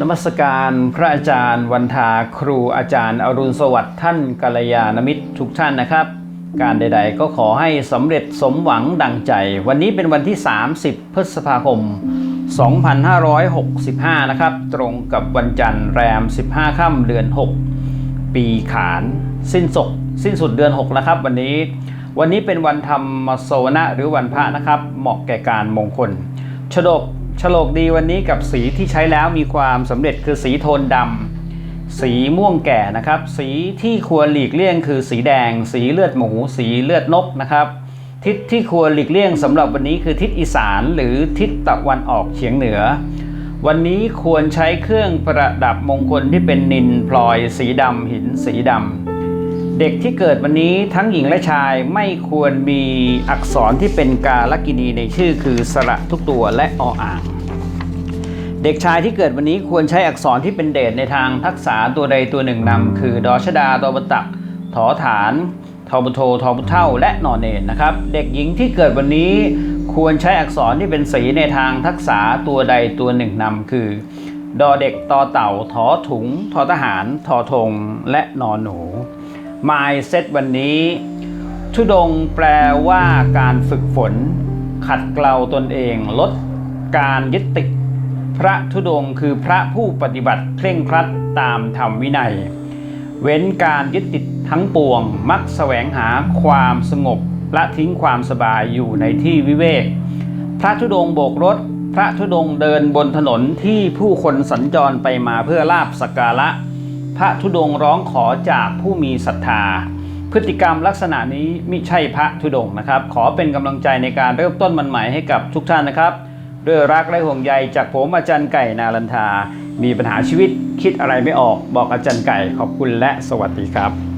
นมัสการพระอาจารย์วันทาครูอาจารย์อรุณสวัสดิ์ท่านกัลยาณมิตรทุกท่านนะครับ การใดๆก็ขอให้สำเร็จสมหวังดังใจ วันนี้เป็นวันที่ 30 พฤษภาคม 2565 นะครับ ตรงกับวันจันทร์แรม 15 ค่ำเดือน 6 ปีขาน สิ้นศกสิ้นสุดเดือน 6 นะครับ วันนี้วันนี้เป็นวันธรรมโสวนะหรือวันพระนะครับ เหมาะแก่การมงคลฉลก ฉลกดีวันนี้กับสีที่ใช้แล้วมีความสำเร็จคือสีโทนดำสีม่วงแก่นะครับ สีที่ควรหลีกเลี่ยงคือสีแดง สีเลือดหมู สีเลือดนกนะครับทิศที่ควรหลีกเลี่ยงสำหรับวันนี้คือทิศอีสานหรือทิศตะวันออกเฉียงเหนือ วันนี้ควรใช้เครื่องประดับมงคลที่เป็นนินพลอย สีดำหิน สีดำเด็กที่เกิดวันนี้ทั้งหญิงและชายไม่ควรมีอักษรที่เป็นกาลกินีในชื่อคือสระทุกตัวและออ่าง เด็กชายที่เกิดวันนี้ควรใช้อักษรที่เป็นเดชในทางทักษะตัวใดตัวหนึ่งนำคือดอชดาตอบตักถอฐานทอบุโททอบุเท่า และนอนเนนนะครับ เด็กหญิงที่เกิดวันนี้ควรใช้อักษรที่เป็นสีในทางทักษะตัวใดตัวหนึ่งนำคือ ดอเด็กตอเต่าถอถุงทอทหารทอธงและนอนหนูมายเซตวันนี้ ทุดงแปลว่าการฝึกฝน ขัดเกลาตนเองลดการยึดติด พระธุดงค์คือพระผู้ปฏิบัติเคร่งครัดตามธรรมวินัย เว้นการยึดติดทั้งปวง มักแสวงหาความสงบละทิ้งความสบายอยู่ในที่วิเวก พระธุดงค์โบกรถ พระธุดงค์เดินบนถนนที่ผู้คนสัญจรไปมาเพื่อลาบสักการะ พระธุดงค์ร้องขอจากผู้มีศรัทธา พฤติกรรมลักษณะนี้ไมิใช่พระธุดงค์นะครับ ขอเป็นกำลังใจในการเริ่มต้นมันใหม่ให้กับทุกท่านนะครับ ด้วยรักและห่วงใยจากผมอาจารย์ไก่นาลันทา มีปัญหาชีวิตคิดอะไรไม่ออกบอกอาจารย์ไก่ขอบคุณและสวัสดีครับ